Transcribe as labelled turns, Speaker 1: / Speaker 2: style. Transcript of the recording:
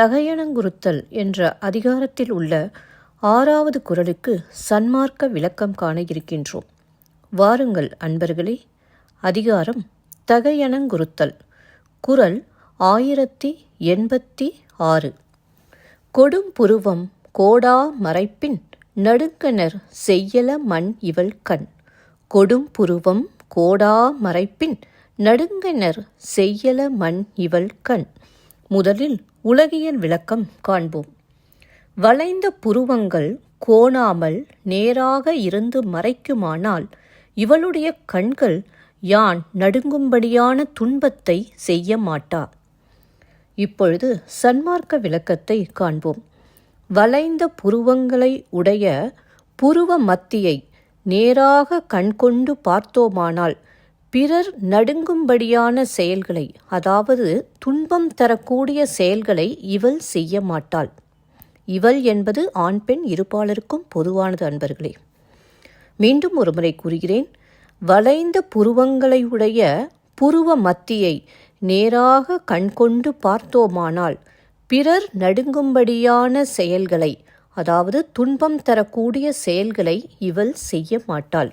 Speaker 1: தகையணங்குறுத்தல் என்ற அதிகாரத்தில் உள்ள ஆறாவது குரலுக்கு சன்மார்க்க விளக்கம் காண இருக்கின்றோம். வாருங்கள் அன்பர்களே அதிகாரம் தகையணங்குறுத்தல் குரல் ஆயிரத்தி எண்பத்தி ஆறு. கொடும் புருவம் கோடா மறைப்பின் நடுங்கனர் செய்யல மண் இவள் கண். கொடும் புருவம் கோடா மறைப்பின் நடுங்கனர் செய்யல மண் இவள் கண். முதலில் உலகியல் விளக்கம் காண்போம். வளைந்த புருவங்கள் கோணாமல் நேராக இருந்து மறைக்குமானால் இவளுடைய கண்கள் யான் நடுங்கும்படியான துன்பத்தை செய்ய மாட்டா. இப்பொழுது சன்மார்க்க விளக்கத்தை காண்போம். வளைந்த புருவங்களை உடைய புருவ மத்தியை நேராக கண்கொண்டு பார்த்தோமானால் பிறர் நடுங்கும்படியான செயல்களை அதாவது துன்பம் தரக்கூடிய செயல்களை இவள் செய்ய மாட்டாள். இவள் என்பது ஆண் பெண் இருப்பாளருக்கும் பொதுவானது அன்பர்களே. மீண்டும் ஒருமுறை கூறுகிறேன். வளைந்த புருவங்களை உடைய புருவ மத்தியை நேராக கண்கொண்டு பார்த்தோமானால் பிறர் நடுங்கும்படியான செயல்களை அதாவது துன்பம் தரக்கூடிய செயல்களை இவள் செய்ய மாட்டாள்.